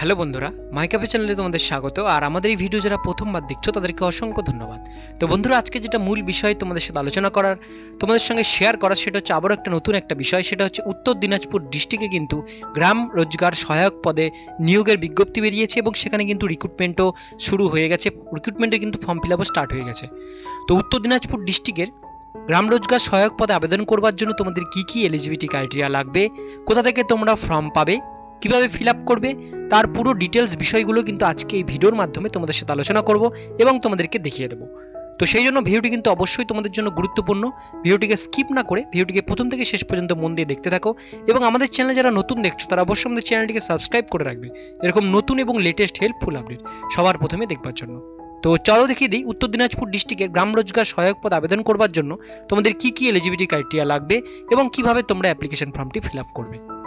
Hello বন্ধুরা, মাইকাপে চ্যানেলে তোমাদের স্বাগত, আর আমাদের এই ভিডিও যারা প্রথমবার দেখছ, তাদেরকে অসংখ্য ধন্যবাদ। তো বন্ধুরা, আজকে যেটা মূল বিষয় তোমাদের সাথে আলোচনা করার, তোমাদের সঙ্গে শেয়ার করার, সেটা হচ্ছে আবারও একটা নতুন একটা বিষয়, সেটা হচ্ছে উত্তর দিনাজপুর ডিস্ট্রিক্টে কিন্তু গ্রাম রোজগার সহায়ক পদে নিয়োগের বিজ্ঞপ্তি বেরিয়েছে, এবং সেখানে কিন্তু রিক্রুটমেন্টও শুরু হয়ে গেছে। রিক্রুটমেন্টে কিন্তু ফর্ম ফিল আপও স্টার্ট হয়ে গেছে। তো উত্তর দিনাজপুর ডিস্ট্রিক্টের গ্রাম রোজগার সহায়ক পদে আবেদন করবার জন্য তোমাদের কি কি এলিজিবিলিটি ক্রাইটেরিয়া লাগবে, কোথা থেকে তোমরা ফর্ম পাবে কীভাবে ফিল আপ করবে, তার পুরো ডিটেলস বিষয়গুলো কিন্তু আজকে এই ভিডিওর মাধ্যমে তোমাদের সাথে আলোচনা করব এবং তোমাদেরকে দেখিয়ে দেবো। তো সেই জন্য ভিডিওটি কিন্তু অবশ্যই তোমাদের জন্য গুরুত্বপূর্ণ। ভিডিওটিকে স্কিপ না করে ভিডিওটিকে প্রথম থেকে শেষ পর্যন্ত মন দিয়ে দেখতে থাকো এবং আমাদের চ্যানেলে যারা নতুন দেখছ, তারা অবশ্যই আমাদের চ্যানেলটিকে সাবস্ক্রাইব করে রাখবে। এরকম নতুন এবং লেটেস্ট হেল্পফুল আপডেট সবার প্রথমে দেখবার জন্য। তো চলো দেখিয়ে দিই, উত্তর দিনাজপুর ডিস্ট্রিক্টের গ্রাম রোজগার সহায়ক পদ আবেদন করবার জন্য তোমাদের কি কি এলিজিবিলিটি ক্রাইটেরিয়া লাগবে এবং কীভাবে তোমরা অ্যাপ্লিকেশন ফর্মটি ফিল আপ করবে।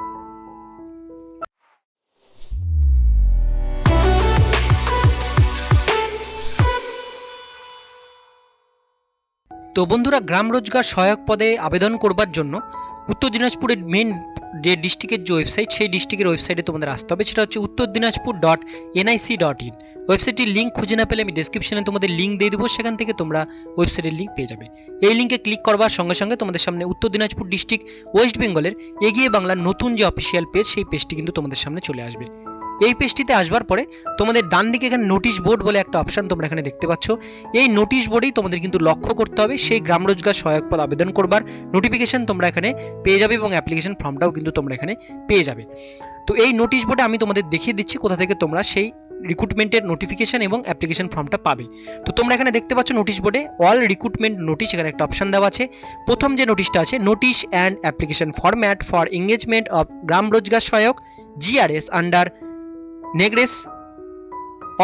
তো বন্ধুরা, গ্রাম রোজগার সহায়ক পদে আবেদন করবার জন্য উত্তর দিনাজপুরের মেন যে ডিস্ট্রিক্টের যে ওয়েবসাইট সেই ডিস্ট্রিক্টের ওয়েবসাইটে তোমাদের আসতে হবে। সেটা হচ্ছে Uttar Dinajpur dot NIC dot in ওয়েবসাইটটির link খুঁজে না পেলে আমি ডিসক্রিপশনে তোমাদের লিঙ্ক দিয়ে দেবো। সেখান থেকে তোমরা ওয়েবসাইটের লিঙ্ক পেয়ে যাবে। এই লিঙ্কে ক্লিক করবার সঙ্গে সঙ্গে তোমাদের সামনে উত্তর দিনাজপুর ডিস্ট্রিক্ট ওয়েস্ট বেঙ্গলের এগিয়ে বাংলার নতুন যে অফিসিয়াল পেজ সেই পেজটি কিন্তু তোমাদের সামনে চলে আসবে। এই পেজটিতে আসবার পরে তোমাদের ডান দিকে এখানে নোটিশ বোর্ড বলে একটা অপশন তোমরা এখানে দেখতে পাচ্ছ। এই নোটিশ বোর্ডেই তোমাদের কিন্তু লক্ষ্য করতে হবে, সেই গ্রাম রোজগার সহায়ক পদ আবেদন করবার নোটিফিকেশন তোমরা এখানে পেয়ে যাবে এবং অ্যাপ্লিকেশন ফর্মটাও কিন্তু তোমরা এখানে পেয়ে যাবে। তো এই নোটিশ বোর্ডে আমি তোমাদের দেখিয়ে দিচ্ছি কোথা থেকে তোমরা সেই রিক্রুটমেন্টের নোটিফিকেশন এবং অ্যাপ্লিকেশন ফর্মটা পাবে। তো তোমরা এখানে দেখতে পাচ্ছ নোটিশ বোর্ডে অল রিক্রুটমেন্ট নোটিশ এখানে একটা অপশন দেওয়া আছে। প্রথম যে নোটিশটা আছে notice and application format for engagement of Gram Rozgar Sahayak GRS under NREGS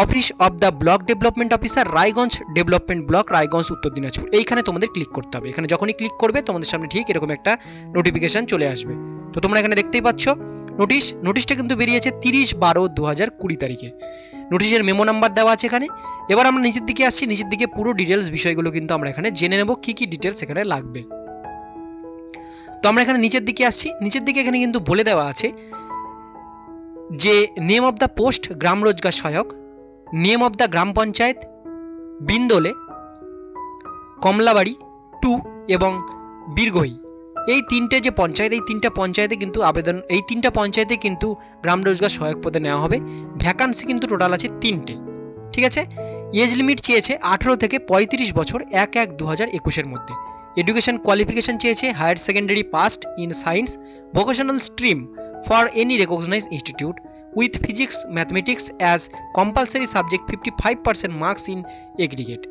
office of the block development officer Raiganj development block Raiganj Uttar Dinajpur এইখানে তোমাদের ক্লিক করতে হবে। এখানে যখনই ক্লিক করবে, তোমাদের সামনে ঠিক এরকম একটা নোটিফিকেশন চলে আসবে। তো তোমরা এখানে দেখতেই পাচ্ছ নোটিশ নোটিশটা কিন্তু বেরিয়েছে তিরিশ বারো দু হাজার কুড়ি তারিখে। নোটিশের মেমো নাম্বার দেওয়া আছে এখানে। এবার আমরা নিচের দিকে আসছি। নিচের দিকে পুরো ডিটেলস বিষয়গুলো কিন্তু আমরা এখানে জেনে নেব, কি কি ডিটেলস এখানে লাগবে। তো আমরা এখানে নিচের দিকে আসছি। নিচের দিকে এখানে কিন্তু বলে দেওয়া আছে যে name of the post Gram Rozgar Sahayak name of the Gram panchayat, Bindole, Kamalabari two এবং বীরগহি এই তিনটে যে পঞ্চায়েত, এই তিনটা পঞ্চায়েতে কিন্তু আবেদন, এই তিনটা পঞ্চায়েতে কিন্তু গ্রাম রোজগার সহায়ক পদে নেওয়া হবে। ভ্যাকান্সি কিন্তু টোটাল আছে তিনটে। ঠিক আছে? এজ লিমিট চেয়েছে আঠেরো থেকে পঁয়ত্রিশ বছর এক এক দু হাজার একুশের মধ্যে। এডুকেশন কোয়ালিফিকেশন চেয়েছে higher secondary passed in science vocational stream for any recognized institute with physics mathematics as compulsory subject 55% marks in aggregate.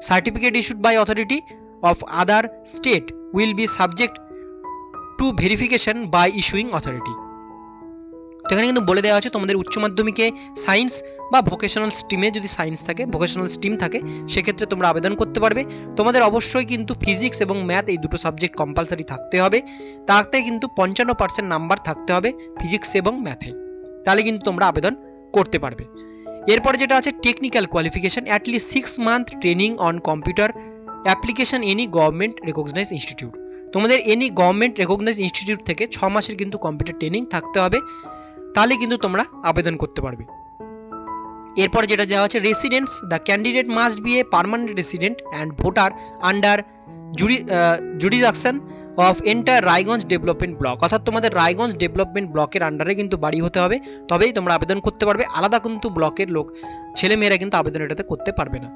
Certificate issued by authority of other state will be subject to verification by issuing authority তো এখানে কিন্তু বলে দেওয়া আছে তোমাদের উচ্চ মাধ্যমিকে science বা ভোকেশনাল স্ট্রিমে যদি সায়েন্স থাকে ভোকেশনাল স্ট্রিম থাকে, সেক্ষেত্রে তোমরা আবেদন করতে পারবে। তোমাদের অবশ্যই কিন্তু ফিজিক্স এবং ম্যাথ এই দুটো সাবজেক্ট কম্পালসারি থাকতে হবে। তাতে কিন্তু পঞ্চান্ন পার্সেন্ট নাম্বার থাকতে হবে ফিজিক্স এবং ম্যাথে তাহলে কিন্তু তোমরা আবেদন করতে পারবে। এরপরে যেটা আছে technical qualification at least six month training on computer application any government recognise institute তোমাদের এনি গভর্নমেন্ট রেকগনাইজ ইনস্টিটিউট থেকে ছ মাসের কিন্তু কম্পিউটার ট্রেনিং থাকতে হবে। তাহলে কিন্তু তোমরা আবেদন করতে পারবে। এরপরে যেটা দেওয়া আছে residents the candidate must be a permanent resident and voter under jurisdiction of entire Raiganj development block অর্থাৎ তোমাদের রায়গঞ্জ ডেভেলপমেন্ট ব্লকের আন্ডারে কিন্তু বাড়ি হতে হবে, তবেই তোমরা আবেদন করতে পারবে। আলাদা কিন্তু ব্লকের লোক ছেলে মেয়েরা কিন্তু আবেদন এটাতে করতে পারবে না।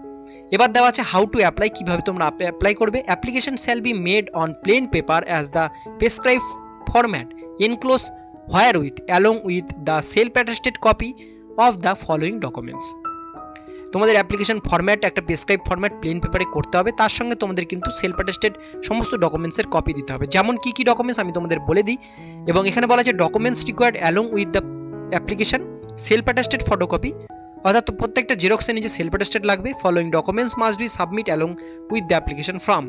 এবার দেওয়া আছে হাউ টু অ্যাপ্লাই কীভাবে তোমরা অ্যাপ্লাই করবে। Application shall be made on plain paper as the prescribe format enclose where with along with the self attested copy of the following documents তোমাদের অ্যাপ্লিকেশন ফরম্যাট একটা প্রেসক্রাইব ফরম্যাট প্লেন পেপারে করতে হবে, তার সঙ্গে তোমাদের কিন্তু সেলফ অ্যাটেস্টেড সমস্ত ডকুমেন্টসের কপি দিতে হবে। যেমন কি কি ডকুমেন্টস আমি তোমাদের বলে দিই, এবং এখানে বলা আছে documents required along with the application self attested photocopy অর্থাৎ প্রত্যেকটা জেরক্সের নিচে সেলফ অ্যাটেস্টেড লাগবে following documents must be submit along with the application form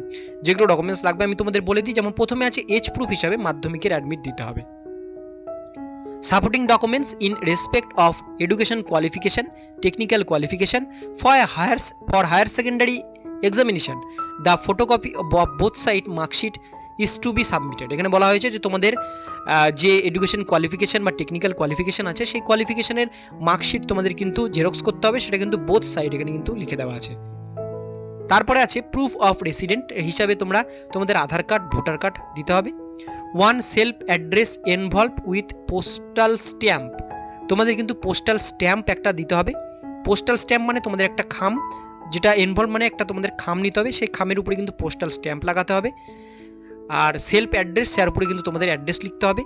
যেগুলো ডকুমেন্টস লাগবে আমি তোমাদের বলে দিই, যেমন প্রথমে আছে এজ প্রুফ হিসাবে মাধ্যমিকের অ্যাডমিট দিতে হবে। In respect of education qualification, technical qualification for a higher, for higher secondary examination. The photocopy of both side mark sheet is to be submitted এখানে বলা হয়েছে যে তোমাদের যে এডুকেশন কোয়ালিফিকেশন বা টেকনিক্যাল কোয়ালিফিকেশন আছে, সেই কোয়ালিফিকেশনের মার্কশিট তোমাদের কিন্তু জেরক্স করতে হবে। সেটা কিন্তু বোথ সাইড এখানে কিন্তু লিখে দেওয়া আছে। তারপরে আছে প্রুফ অফ রেসিডেন্ট হিসাবে তোমরা তোমাদের আধার কার্ড ভোটার কার্ড দিতে হবে। One self address envelope with postal stamp. তোমাদের কিন্তু পোস্টাল স্ট্যাম্প একটা দিতে হবে। পোস্টাল স্ট্যাম্প মানে তোমাদের একটা খাম, যেটা ইনভলভ মানে একটা তোমাদের খাম নিতে হবে। সেই খামের উপরে কিন্তু পোস্টাল স্ট্যাম্প লাগাতে হবে। আর সেলফ অ্যাড্রেস, যার উপরে কিন্তু তোমাদের অ্যাড্রেস লিখতে হবে।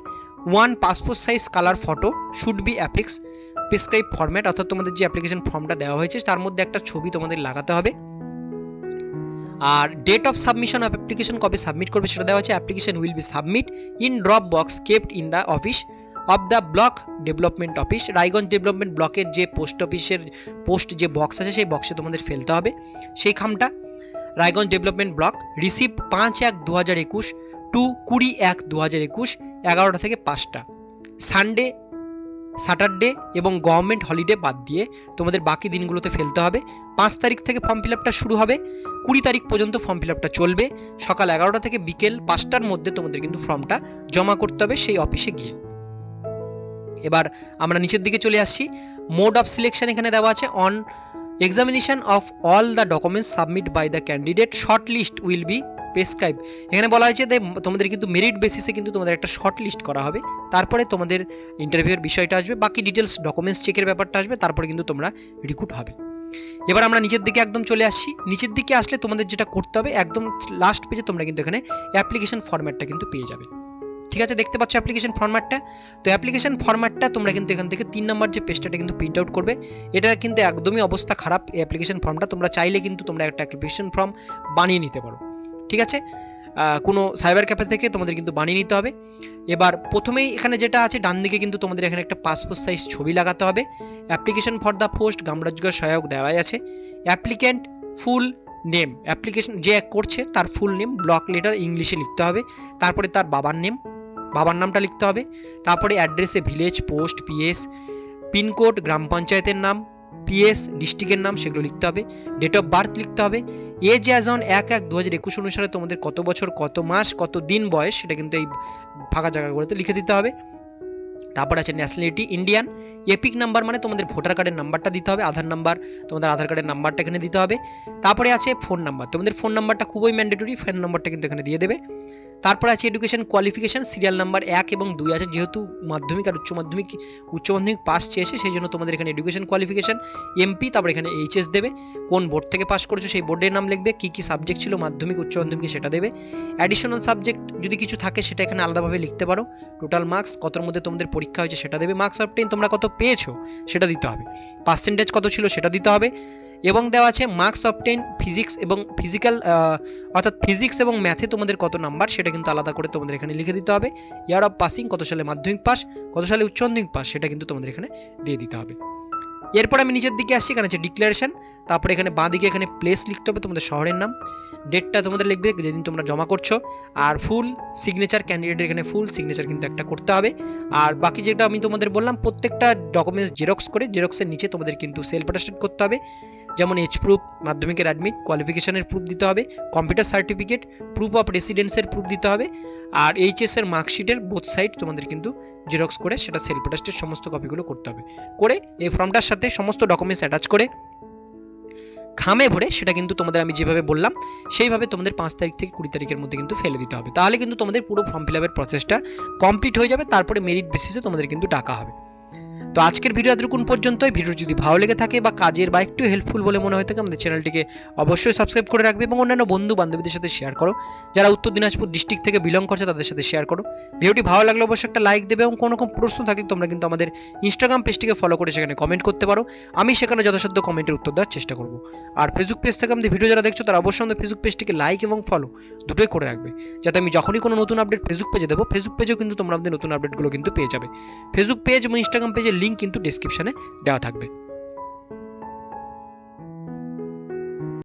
One passport size, colour photo, should be affix prescribe format, অর্থাৎ তোমাদের যে অ্যাপ্লিকেশন ফর্মটা দেওয়া হয়েছে, তার মধ্যে একটা ছবি তোমাদের লাগাতে হবে। আর date of submission of application কবে সাবমিট করবে, সেটা দেওয়া আছে application will be submit in drop box kept in the office of the block development office Raiganj development ব্লকের যে পোস্ট অফিসের পোস্ট যে বক্স আছে, সেই বক্সে তোমাদের ফেলতে হবে। সেই খামটা রায়গঞ্জ ডেভেলপমেন্ট ব্লক রিসিভ পাঁচ এক দু হাজার একুশ টু কুড়ি এক দু হাজার একুশ, এগারোটা থেকে পাঁচটা। সানডে স্যাটারডে এবং গভর্নমেন্ট হলিডে বাদ দিয়ে তোমাদের বাকি দিনগুলোতে ফেলতে হবে। পাঁচ তারিখ থেকে ফর্ম ফিল আপটা শুরু হবে। কুড়ি তারিখ পর্যন্ত ফর্ম ফিল আপটা চলবে। সকাল এগারোটা থেকে বিকেল পাঁচটার মধ্যে তোমাদের কিন্তু ফর্মটা জমা করতে হবে সেই অফিসে গিয়ে। এবার আমরা নিচের দিকে চলে আসছি। মোড অফ সিলেকশন এখানে দেওয়া আছে। On examination of all the documents submit by the candidate short list will be prescribe এখানে বলা হয়েছে যে তোমাদের কিন্তু মেরিট বেসিসে কিন্তু তোমাদের একটা শর্ট লিস্ট করা হবে। তারপরে তোমাদের ইন্টারভিউয়ের বিষয়টা আসবে, বাকি ডিটেলস ডকুমেন্টস চেকের ব্যাপারটা আসবে, তারপরে কিন্তু তোমরা রিক্রুট হবে। এবার আমরা নিচের দিকে একদম চলে আসছি নিচের দিকে আসলে তোমাদের যেটা করতে হবে, একদম লাস্ট পেজে তোমরা কিন্তু এখানে অ্যাপ্লিকেশন ফরম্যাটটা কিন্তু পেয়ে যাবে। ঠিক আছে, দেখতে পাচ্ছ অ্যাপ্লিকেশন ফরম্যাটটা তো অ্যাপ্লিকেশন ফরম্যাটটা তোমরা কিন্তু এখান থেকে তিন নম্বর যে পেজটা কিন্তু প্রিন্ট আউট করবে, এটা কিন্তু একদমই অবস্থা খারাপ। এই অ্যাপ্লিকেশন ফর্মটা তোমরা চাইলে কিন্তু তোমরা একটা অ্যাপ্লিকেশন ফর্ম বানিয়ে নিতে পারো। ঠিক আছে? কোনো সাইবার ক্যাফে থেকে তোমাদের কিন্তু বানিয়ে নিতে হবে। এবার প্রথমেই এখানে যেটা আছে, ডান দিকে কিন্তু তোমাদের এখানে একটা পাসপোর্ট সাইজ ছবি লাগাতে হবে। অ্যাপ্লিকেশন ফর দ্য পোস্ট গ্রামরাজ্য সহায়ক দেওয়াই আছে। অ্যাপ্লিক্যান্ট ফুল নেম অ্যাপ্লিকেশন যে করছে তার ফুল নেম ব্লক লেটার ইংলিশে লিখতে হবে। তারপরে তার বাবার নেম বাবার নামটা লিখতে হবে। তারপরে অ্যাড্রেসে village post PS pin code গ্রাম পঞ্চায়েতের নাম পিএস ডিস্ট্রিক্টের নাম, সেগুলো লিখতে হবে। ডেট অফ বার্থ লিখতে হবে। এজ অ্যাজ অন এক এক দু হাজার একুশ অনুসারে তোমাদের কত বছর, কত মাস, কত দিন বয়স, সেটা কিন্তু এই ফাঁকা জায়গাগুলোতে লিখে দিতে হবে। তারপর আছে ন্যাশনালিটি ইন্ডিয়ান এপিক নাম্বার মানে তোমাদের ভোটার কার্ডের নাম্বারটা দিতে হবে, আধার নাম্বার তোমাদের আধার কার্ডের নাম্বারটা এখানে দিতে হবে। তারপরে আছে ফোন নাম্বার তোমাদের ফোন নাম্বারটা খুবই ম্যান্ডেটরি ফোন নাম্বারটা কিন্তু এখানে দিয়ে দেবে। তারপর আছে এডুকেশন কোয়ালিফিকেশন সিরিয়াল নাম্বার এক এবং দুই আছে, যেহেতু মাধ্যমিক আর উচ্চ মাধ্যমিক উচ্চ মাধ্যমিক পাস চেয়েছে, সেই জন্য তোমাদের এখানে এডুকেশন কোয়ালিফিকেশন এমপি তারপর এখানে এইচএস দেবে, কোন বোর্ড থেকে পাস করেছ, সেই বোর্ডের নাম লিখবে, কী কী সাবজেক্ট ছিল, মাধ্যমিক, উচ্চ মাধ্যমিক সেটা দেবে। অ্যাডিশনাল সাবজেক্ট যদি কিছু থাকে, সেটা এখানে আলাদাভাবে লিখতে পারো। টোটাল মার্কস কতর মধ্যে তোমাদের পরীক্ষা হয়েছে, সেটা দেবে। মার্কস অফ টেন তোমরা কত পেয়েছ, সেটা দিতে হবে। পার্সেন্টেজ কত ছিল, সেটা দিতে হবে। এবং দেওয়া আছে মার্কস অফ টেন ফিজিক্স এবং ফিজিক্যাল অর্থাৎ ফিজিক্স এবং ম্যাথে তোমাদের কত নাম্বার সেটা কিন্তু আলাদা করে তোমাদের এখানে লিখে দিতে হবে। ইয়ার অফ পাসিং কত সালে মাধ্যমিক পাস কত সালে উচ্চ মাধ্যমিক পাস সেটা কিন্তু তোমাদের এখানে দিয়ে দিতে হবে। এরপর আমি নিচের দিকে আসছি, এখানে আছে ডিক্লারেশন তারপরে এখানে বাঁ দিকে এখানে প্লেস লিখতে হবে তোমাদের শহরের নাম। ডেটটা তোমাদের লিখবে, যেদিন তোমরা জমা করছ। আর ফুল সিগনেচার ক্যান্ডিডেটের এখানে ফুল সিগনেচার কিন্তু একটা করতে হবে। আর বাকি যেটা আমি তোমাদের বললাম, প্রত্যেকটা ডকুমেন্টস জেরক্স করে জেরক্সের নিচে তোমাদের কিন্তু সেলফ অ্যাটাস্টেড করতে হবে। যেমন এইচ প্রুফ মাধ্যমিকের অ্যাডমিট কোয়ালিফিকেশনের প্রুফ দিতে হবে কম্পিউটার সার্টিফিকেট প্রুফ অফ রেসিডেন্সের প্রুফ দিতে হবে, আর এইচএস এর মার্কশিটের বোথ সাইড তোমাদের কিন্তু জেরক্স করে সেটা সেলফ অ্যাটাস্টের সমস্ত কপিগুলো করতে হবে। করে এই ফর্মটার সাথে সমস্ত ডকুমেন্টস অ্যাটাচ করে খামে ভরে সেটা কিন্তু তোমাদের আমি যেভাবে বললাম, সেইভাবে তোমাদের পাঁচ তারিখ থেকে কুড়ি তারিখের মধ্যে কিন্তু ফেলে দিতে হবে। তাহলে কিন্তু তোমাদের পুরো ফর্ম ফিল আপের প্রসেসটা কমপ্লিট হয়ে যাবে, তারপরে মেরিট বেসিসে তোমাদের কিন্তু ডাকা হবে। তো আজকের ভিডিও এতটুকুন পর্যন্তই। ভিডিও যদি ভালো লেগে থাকে বা কাজের বা একটু হেল্পফুল বলে মনে হয়ে থাকে, আমাদের চ্যানেলটিকে অবশ্যই সাবস্ক্রাইব করে রাখবে এবং অন্যান্য বন্ধু বান্ধবীদের সাথে শেয়ার করো। যারা উত্তর দিনাজপুর ডিস্ট্রিক্ট থেকে বিলং করছে, তাদের সাথে শেয়ার করো। ভিডিওটি ভালো লাগলে অবশ্যই একটা লাইক দেবে এবং কোনো রকম প্রশ্ন থাকলে তোমরা কিন্তু আমাদের ইনস্টাগ্রাম পেজটিকে ফলো করে সেখানে কমেন্ট করতে পারো। আমি সেখানে যথাসাধ্য কমেন্টের উত্তর দেওয়ার চেষ্টা করব। আর ফেসবুক পেজ থেকে আমাদের ভিডিও যারা দেখছ, তারা অবশ্যই আমাদের ফেসবুক পেজটিকে লাইক এবং ফলো দুটোই করে রাখবে। যাতে আমি যখনই কোনো নতুন আপডেট ফেসবুক পেজে দেবো ফেসবুক পেজেও কিন্তু তোমরা আমাদের নতুন আপডেটগুলো কিন্তু পেয়ে যাবে। ফেসবুক পেজ এবং ইনস্টাগ্রাম পেজের লিঙ্ক কিন্তু ডিসক্রিপশানে দেওয়া থাকবে।